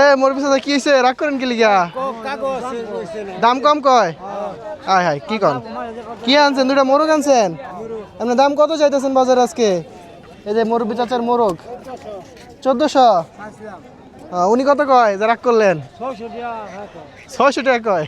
এ মোর পিছনে কি হয়েছে রাগ করেন কি লিগা? দাম কম কয়? হায় হায় কি কন কি আনছেন? দুটা মোরগ আনছেন? আপনার দাম কত চাইতেছেন বাজার আজকে? এই যে মোরবি চাচার মোরগ চোদ্দশো? উনি কত কয়? যে রাগ করলেন? ছয়শো টাকা কয়।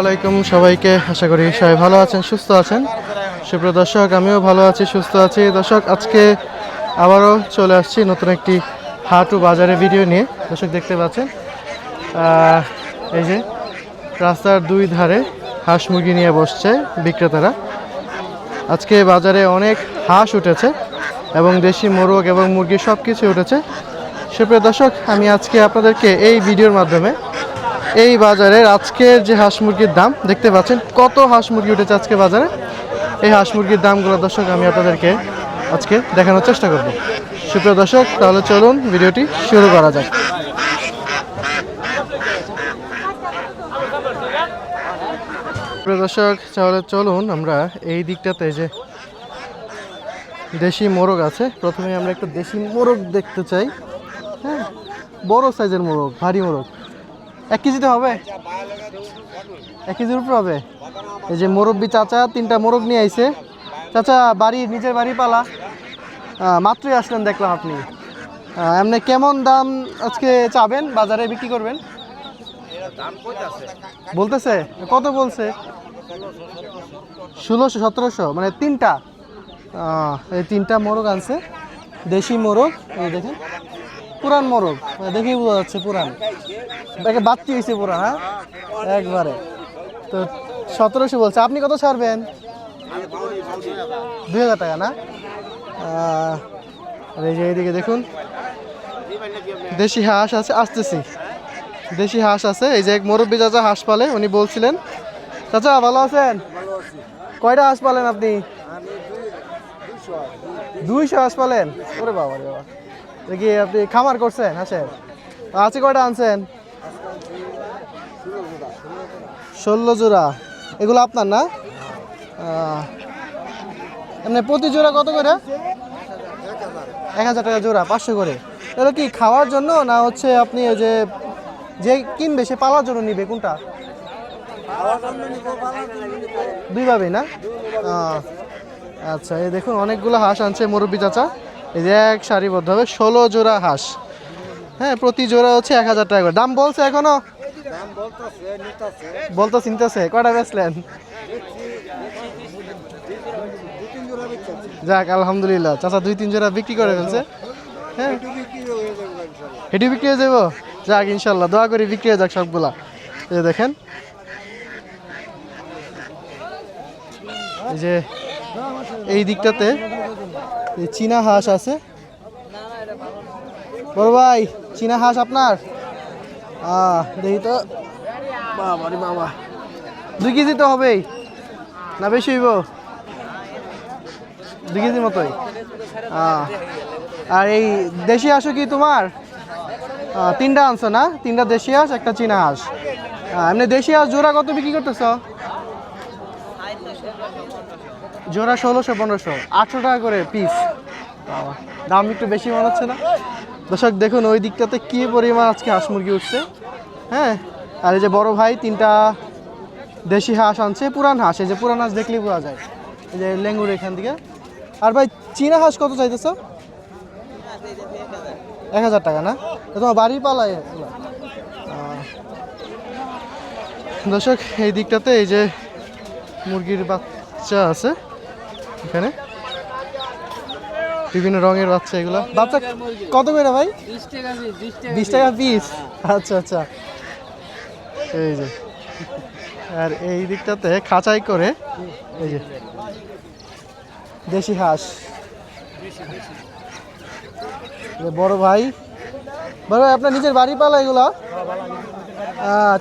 আলাইকুম সবাইকে। আশা করি সবাই ভালো আছেন, সুস্থ আছেন। সুপ্রিয় দর্শক, আমিও ভালো আছি, সুস্থ আছি। দর্শক, আজকে আবারও চলে আসছি নতুন একটি হাটু বাজারে ভিডিও নিয়ে। দর্শক, দেখতে পাচ্ছেন এই যে রাস্তার দুই ধারে হাঁস মুরগি নিয়ে বসছে বিক্রেতারা। আজকে বাজারে অনেক হাঁস উঠেছে এবং দেশি মোরগ এবং মুরগি সব কিছু উঠেছে। সুপ্রিয় দর্শক, আমি আজকে আপনাদেরকে এই ভিডিওর মাধ্যমে এই বাজারের আজকের যে হাঁস মুরগির দাম, দেখতে পাচ্ছেন কত হাঁস মুরগি উঠেছে আজকে বাজারে? এই হাঁস মুরগির দামগুলো দর্শক, আমি আপনাদেরকে আজকে দেখানোর চেষ্টা করব। সুপ্রিয় দর্শক, তাহলে চলুন ভিডিওটি শুরু করা যাক। প্রিয় দর্শক, তাহলে চলুন আমরা এই দিকটাতে যে দেশি মোরগ আছে, প্রথমে আমরা একটু দেশি মোরগ দেখতে চাই। হ্যাঁ বড় সাইজের মোরগ, ভারী মোরগ। এক কেজিতে হবে? এক কেজির উপরে হবে? এই যে মুরব্বী চাচা, তিনটা মোরগ নিয়ে আইছে। চাচা, বাড়ি, নিজের বাড়ি পালা। মাত্রই আসলেন, দেখলাম আপনি। এমনি কেমন দাম আজকে চাবেন? বাজারে বিক্রি করবেন? বলতেছে? কত বলছে? ষোলোশো, সতেরোশো মানে তিনটা। এই তিনটা মোরগ আনছে। দেশি মোরগ, এই দেখেন। পুরান মোরগ। দেখেই বোঝা যাচ্ছে পুরান। একে বাচ্চি হয়েছে পুরান হ্যাঁ? একবারে। তো সতেরোশো বলছে। আপনি কত ছাড়বেন? দুই হাজার টাকা, না? এই যে এইদিকে দেখুন। দেশি হাঁস আছে, আসতেছি। দেশি হাঁস আছে। এই যে এক মুরব্বী চাচা হাঁস পালে, উনি বলছিলেন, চাচা, ভালো আছেন? কয়টা হাঁস পালেন আপনি? দুইশো হাঁস। পালেন? ওরে বাবা রে বাবা। দেখি আপনি খামার করছেন, হাঁসের? আছে কয়টা আনছেন? ষোলো জোড়া। এগুলো আপনার না? এমনি প্রতি জোড়া কত করে? এক হাজার টাকা জোড়া, পাঁচশো করে। তাহলে কি খাওয়ার জন্য না হচ্ছে আপনি ওই যে যে কিনবে সে পালার জন্য নিবে, কোনটা? দুইভাবেই না? আচ্ছা এই দেখুন, অনেকগুলো হাঁস আনছে মুরব্বী চাচা। এই যে এক সারিবদ্ধভাবে ষোলো জোড়া হাঁস। হ্যাঁ প্রতি জোড়া হচ্ছে এক হাজার টাকা করে। দাম বলছে এখনও? বলতো চিনতেছে কটা বেচলেন? যাক, আলহামদুলিল্লাহ। চাচা দুই, তিন জোড়া বিক্রি করে ফেলছে। হ্যাঁ। হেঁটে বিক্রি হয়ে যাব? যাক, ইনশাল্লাহ, দোয়া করি বিক্রি হয়ে যাক সবগুলা। এই দেখেন। এই যে, এই দিকটাতে চীনা হাঁস আছে। বড় ভাই, চীনা হাঁস আপনার? দেখি তো। বাবা দুই কেজি তো হবেই। না, বেশি হইব? দুই কেজির মতোই। আর এই দেশি হাঁসও কি তোমার? তিনটা আনছো না? তিনটা দেশি হাঁস, একটা চীনা হাঁস। এমনি দেশি হাঁস জোড়া কত বিক্রি করতেছ? জোড়া ষোলোশো, পনেরোশো। আটশো টাকা করে পিস দাম একটু বেশি মনে হচ্ছে না? দর্শক, দেখুন, ওই দিকটাতে কি পরিমাণ আজকে হাঁস মুরগি উঠছে। হ্যাঁ? আর এই যে বড় ভাই, তিনটা দেশি হাঁস আনছে, পুরান হাঁস। এই যে পুরান হাঁস দেখলেই বোঝা যায়। এই যে লেঙ্গুর এখান থেকে। আর ভাই, চীনা হাঁস কত চাইতেছ? এক হাজার টাকা, না? তোমার বাড়ির পালায়? দর্শক, এই দিকটাতে এই যে মুরগির বাচ্চা আছে। এখানে? বিভিন্ন রঙের বাচ্চা এগুলো। বাচ্চা কত করে ভাই? বিশ টাকা পিস আচ্ছা আচ্ছা। এই যে। আর এই দিকটাতে খাঁচাই করে, এই যে। দেশি হাঁস। বড় ভাই। বড় ভাই, আপনার নিজের বাড়ি পালা এগুলো?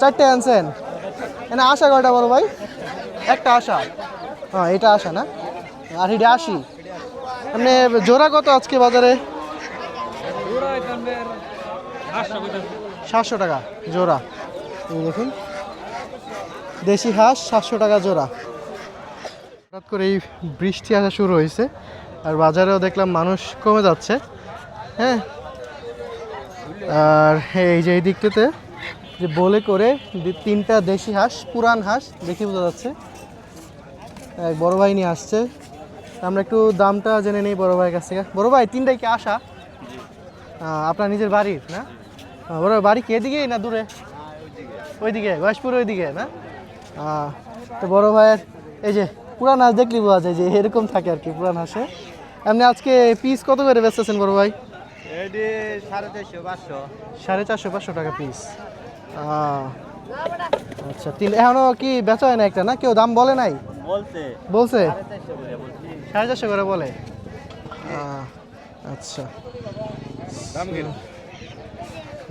চারটে আনছেন। এনে আশা কয়টা বড় ভাই? একটা আশা। হ্যাঁ এটা আশা না? আর এটা আশি। মানে জোড়া কত আজকে বাজারে? সাতশো টাকা, জোড়া। এই দেখুন। দেশি হাঁস, সাতশো টাকা জোড়া। হঠাৎ করে এই বৃষ্টি আসা শুরু হয়েছে, আর বাজারেও দেখলাম মানুষ কমে যাচ্ছে। হ্যাঁ। আর এই যে এই দিকটাতে, যে বলে করে তিনটা দেশি হাঁস, পুরান হাঁস, দেখে বোঝা যাচ্ছে। এক বড় ভাই আসছে। আমরা একটু দামটা জেনে নিই বড় ভাইয়ের কাছ থেকে। বড় ভাই তিনটাই কি আসা? আপনার নিজের বাড়ির না? বড় ভাই, বাড়ি কি এদিকেই না দূরে? ওইদিকে গয়েশপুর ওইদিকে না? তো বড় ভাইয়ের এই যে পুরান হাঁস দেখলি বোঝা যায় যে এরকম থাকে আর কি পুরান হাঁসে। আপনি আজকে পিস কত করে বেচতেছেন বড় ভাই? সাড়ে চারশো পাঁচশো। সাড়ে চারশো পাঁচশো টাকা পিস আচ্ছা তিন এখনও কি বেচা হয় না একটা না? কেউ দাম বলে নাই? বলছে। সাড়ে চারশো করে বলে? আচ্ছা।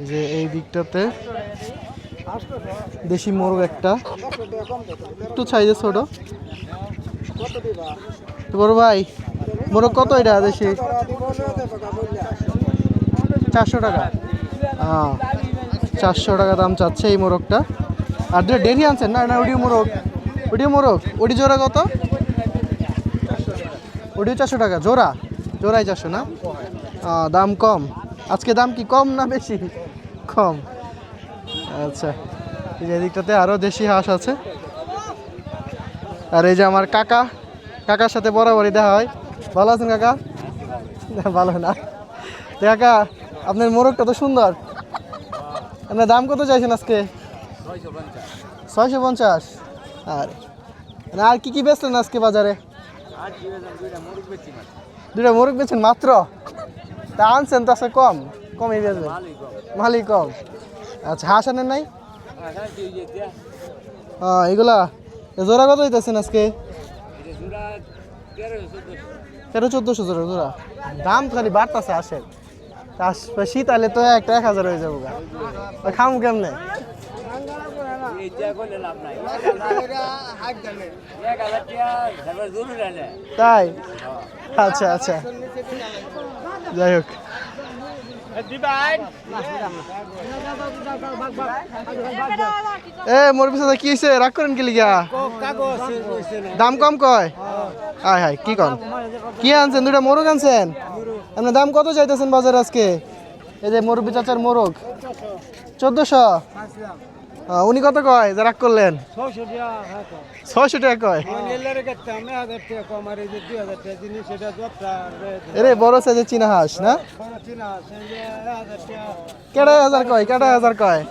যে এই দিকটাতে দেশি মোরগ একটা। একটু সাইজে ছোট। তো বড় ভাই মোরগ কত এটা দেশি? চারশো টাকা। আহ, চারশো টাকা দাম চাচ্ছে এই মোরগটা। আর দুটো ডেরি আনছেন না? না ওডিও মোরগ। ওডিও মোরগ ওডি জোড়া কত? ওডিও চারশো টাকা জোড়া? জোড়াই চারশো না? দাম কম। আজকে দাম কি কম না বেশি? কম। আচ্ছা এই যে এদিকটাতে আরও দেশি হাঁস আছে। আর এই যে আমার কাকা কাকার সাথে বরাবরই দেখা হয়। ভালো আছেন কাকা? ভালো না। কাকা আপনার মোরগটা তো সুন্দর। আপনার দাম কত চাইছেন আজকে? ছয়শো পঞ্চাশ। আর আর কি কি বেচলেন আজকে বাজারে? দুটা মোরগ বেচেন মাত্র? তা আনছেন তো আজকে কম, কমই বেচবেন। ভালোই কম। আচ্ছা হাঁস আনেন নাই? হ্যাঁ এগুলা জোড়া কত হইতেছেন আজকে? তেরো, চোদ্দোশো জোড়া জোড়া। দাম খালি বাড়তেছে আসেন শীত আলে তো একটা এক হাজার হয়ে যাব খাম কেমনে? তাই? আচ্ছা আচ্ছা। যাই হোক। এ মোর পিছনে কি হয়েছে রাগ করেন কি লিগা? দাম কম কয়? হাই হাই কি কন কি আনছেন? দুটা মোরগ আনছেন? আপনার দাম কত চাইতেছেন বাজারে আজকে? এই যে মুরব্বী চাচার মোরগ চোদ্দশো। উনি কত কয়? যা রাগ করলেন। ছয়শো টাকা কয়। নেলারে কাটতে হাজার কম আর এই যে দুই হাজার টাকা জিনিস সেটা দশটা এরে বড় সাইজের চীনা হাঁস না? সঙ্গে হাজার কয়? কেডা হাজার কয়?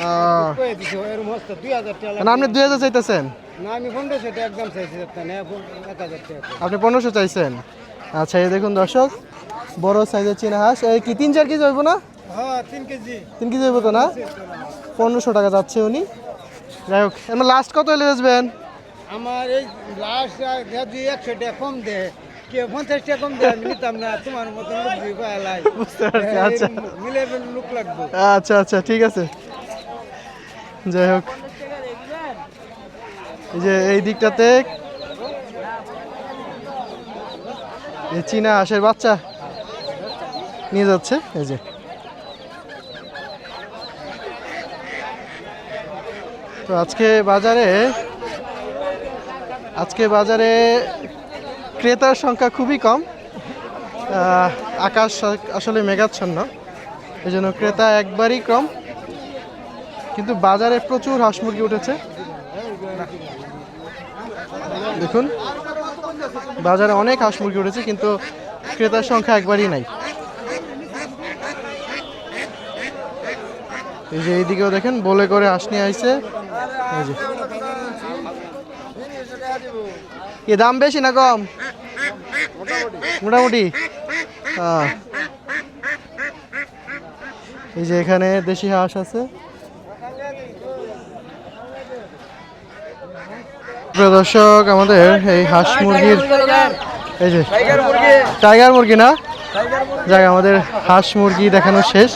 হ্যাঁ কয়ে আপনি দুই হাজার চাইতেছেন? আপনি পনেরোশো চাইছেন। আচ্ছা এই দেখুন দর্শক বড় সাইজের চীনা হাঁস। এই কি তিন চার কেজি হইব না? হ্যাঁ তিন কেজি। তিন কেজি হইব তো না? পনেরোশো টাকা যাচ্ছে উনি। যাই হোক এমন লাস্ট কত হলে বেচবেন? আমার এই লাস্ট একশো টাকা কম দে। কে পঞ্চাশ টাকা কম দেয় নিতাম না তোমার বুঝতে পারছি আচ্ছা। মিলে লোক লাগবে। আচ্ছা আচ্ছা ঠিক আছে। যাই হোক। এই যে এই দিকটাতে। চীনা হাঁসের বাচ্চা নিয়ে যাচ্ছে এই যে। তো আজকে বাজারে আজকে বাজারে ক্রেতার সংখ্যা খুবই কম। আকাশ আসলে মেঘাচ্ছন্ন এই জন্য ক্রেতা একবারই কম। কিন্তু বাজারে প্রচুর হাঁস মুরগি উঠেছে। দেখুন, বাজারে অনেক হাঁস মুরগি উঠেছে, কিন্তু ক্রেতার সংখ্যা একবারই নাই। এই যে এইদিকেও দেখেন, বলে করে হাঁস নিয়ে যে কি দাম বেশি না কম? মোটামুটি। এই যে এখানে দেশি হাঁস আছে। দর্শক, আমাদের এই হাঁস মুরগির এই যে, টাইগার মুরগি না? যাক, আমাদের হাঁস মুরগি দেখানো শেষ।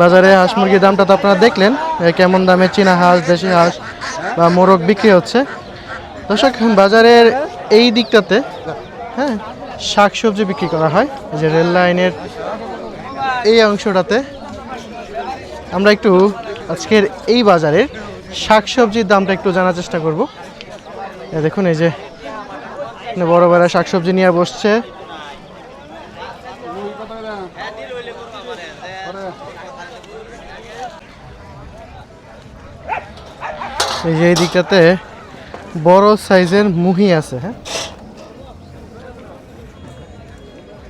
বাজারে হাঁস মুরগির দামটা তো আপনারা দেখলেন। কেমন দামে চীনা হাঁস, দেশি হাঁস বা মোরগ বিক্রি হচ্ছে। দর্শক বাজারের এই দিকটাতে হ্যাঁ শাক সবজি বিক্রি করা হয়। যে রেল লাইনের এই অংশটাতে। আমরা একটু আজকের এই বাজারে শাক সবজির দামটা একটু জানার চেষ্টা করব। দেখুন, এই যে বড় বড় শাক সবজি নিয়ে বসছে। এই যে এই দিকটাতে বড় সাইজের মুহি আছে হ্যাঁ?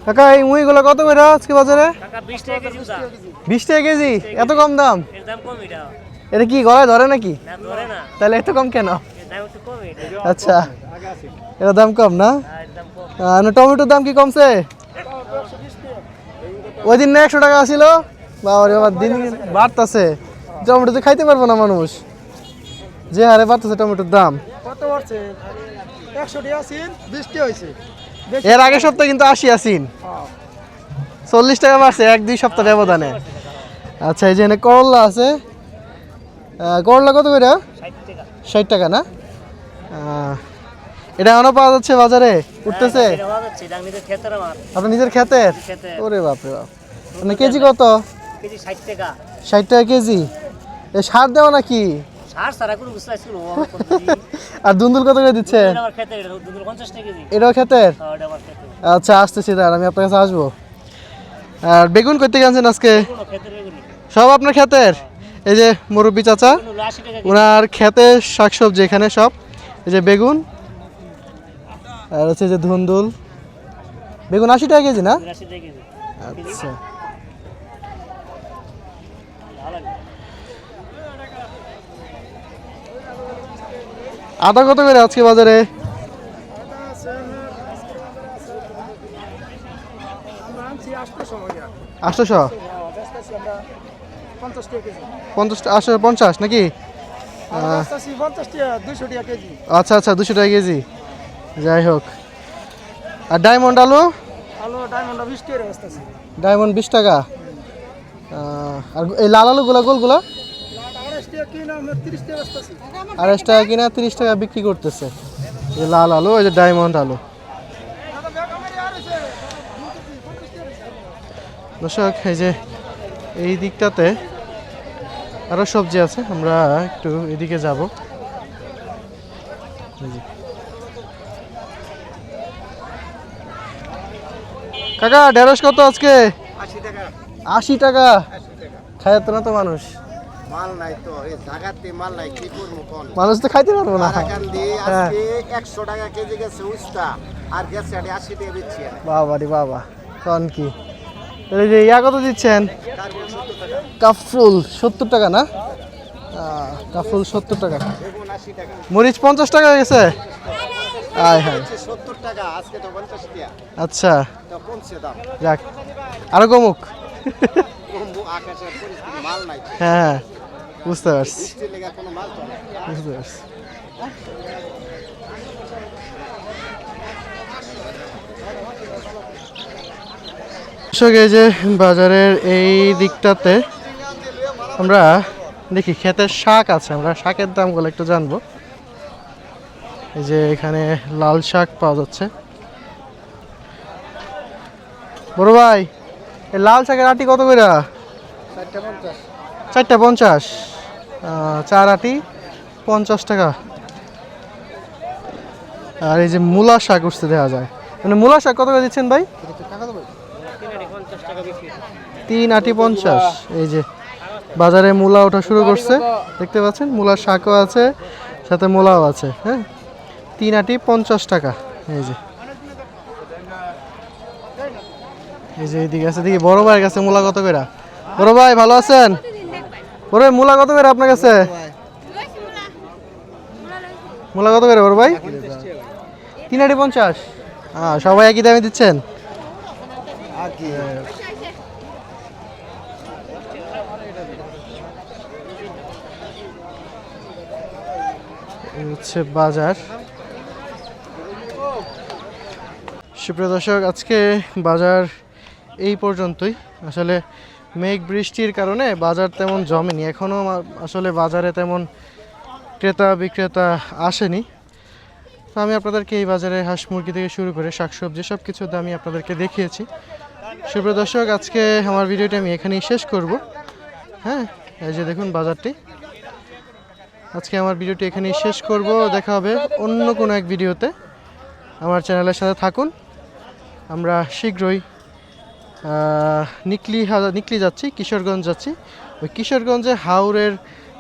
কাকা এই মুহিগুলো কত করে আজকে বাজারে? বিশ টাকা কেজি এত কম দাম? এটা। এটা কি গলায় ধরে নাকি? তাহলে এত কম কেন? এটা। আচ্ছা। এর দাম কম না? আহ, না টমেটোর দাম কি কমছে? ওই দিন না একশো টাকা বাবা বাবা দিন বাড়তাছে। টমেটো তো খাইতে পারব না মানুষ। যে হারে বাড়তেছে টমেটোর দাম। কত বাড়ছে? একশোটি বৃষ্টি হয়েছে। এর আগের সপ্তাহে কিন্তু আশি আসিন চল্লিশ টাকা বাড়ছে এক দুই সপ্তাহ ব্যবধানে। আচ্ছা এই যে এখানে করলা আছে। করলা কত করে? ষাট টাকা। না? এটা এখনও পাওয়া যাচ্ছে বাজারে? উঠতেছে? আপনার নিজের ক্ষেতের? খেতে ওরে বাপরে বাপ। মানে কেজি কত? ষাট টাকা। ষাট টাকা কেজি। এ সার দেওয়া নাকি? সার সারা। আর দুন্দুল কত করে আমার খেতে এটা টাকা কেজি। এটাও ক্ষেতের? হ্যাঁ, খেতে আচ্ছা আসতেছি আমি আপনার কাছে আসব। আর বেগুন করতে গেছেন আজকে? খেতে সব আপনার ক্ষেতের? এই যে মুরব্বী চাচা ওনার ক্ষেতে শাকসবজি এখানে সব। এই যে বেগুন আর হচ্ছে যে ধুন্দুল। বেগুন আশি টাকা কেজি না? আচ্ছা। আদা কত করে আজকে বাজারে? আটশোশো পঞ্চাশ পঞ্চাশ, নাকি? আচ্ছা আচ্ছা দুশো টাকা কেজি। যাই হোক। আর ডায়মন্ড আলু? আলু ডায়মন্ড বিশ টাকা। আর এই লাল আলুগুলো, গোলগুলো? আড়াইশ টাকা কিনা তিরিশ টাকা বিক্রি করতেছে। এই লাল আলু এই যে ডায়মন্ড আলু। দর্শক এই যে এই দিকটাতে আরও সবজি আছে আমরা একটু এদিকে যাব। কাকা ঢেঁড়স কত আজকে? আশি টাকা। আশি টাকা। খায় তো না তো মানুষ। মাল নাই তো এই জায়গাতে মাল নাই কি করব কোন? মানুষ তো খাইতে পারব না। কান্দি হ্যাঁ। আজকে একশো টাকা কেজি গেছে উস্তা আর গেছে আটে আশি টাকা দিচ্ছি বাবা রে বাবা কন কি? তাহলে যে ইয়া কত দিচ্ছেন? কাফরুল সত্তর টাকা না? কাফরুল সত্তর টাকা। মরিচ পঞ্চাশ টাকা হয়ে গেছে? আয় হায়। আচ্ছা। দাম। যাক আরও কমুক। হ্যাঁ। বুঝতে পারছি। বুঝতে পারছি। এই যে বাজারের এই দিকটাতে আমরা দেখি ক্ষেতের শাক আছে। আমরা শাকের দামগুলো একটু জানব। এই যে এখানে লাল শাক পাওয়া যাচ্ছে। বড় ভাই এই লাল শাকের আটি কত করে চারটে পঞ্চাশ। চার আটি, পঞ্চাশ টাকা। আর এই যে মূলা শাক উঠতে দেওয়া যায়। মানে মূলা শাক কত করে দিচ্ছেন ভাই? তিন আটি পঞ্চাশ। এই যে বাজারে মূলা ওঠা শুরু করছে, দেখতে পাচ্ছেন? মূলার শাকও আছে, সাথে মূলাও আছে হ্যাঁ? তিন আটি পঞ্চাশ টাকা। এই যে। এই যে এইদিকে আছে, দেখি বড় ভাইয়ের কাছে মূলা কত করে? বড় ভাই, ভালো আছেন? ভাই মূলা কত করে আপনার কাছে? মূলা কত করে বড় ভাই? তিন আটি পঞ্চাশ। হ্যাঁ সবাই একই দামে দিচ্ছেন? হচ্ছে বাজার। সুপ্রিয় দর্শক, আজকে বাজার এই পর্যন্তই। আসলে মেঘ বৃষ্টির কারণে বাজার তেমন জমেনি। এখনও আসলে বাজারে তেমন ক্রেতা বিক্রেতা আসেনি। তো আমি আপনাদেরকে এই বাজারে হাঁস মুরগি থেকে শুরু করে শাকসবজি সব কিছুর দামই আপনাদেরকে দেখিয়েছি। সুপ্রিয় দর্শক, আজকে আমার ভিডিওটি আমি এখানেই শেষ করব। হ্যাঁ এই যে দেখুন বাজারটি। আজকে আমার ভিডিওটি এখানেই শেষ করব। দেখা হবে অন্য কোনো এক ভিডিওতে। আমার চ্যানেলের সাথে থাকুন। আমরা শীঘ্রই নিকলি নিকলি যাচ্ছি, কিশোরগঞ্জ যাচ্ছি। ওই কিশোরগঞ্জে হাওড়ের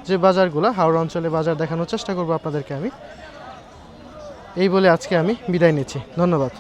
যে বাজারগুলো হাওড় অঞ্চলে বাজার দেখানোর চেষ্টা করব আপনাদেরকে আমি। এই বলে আজকে আমি বিদায় নিচ্ছি। ধন্যবাদ।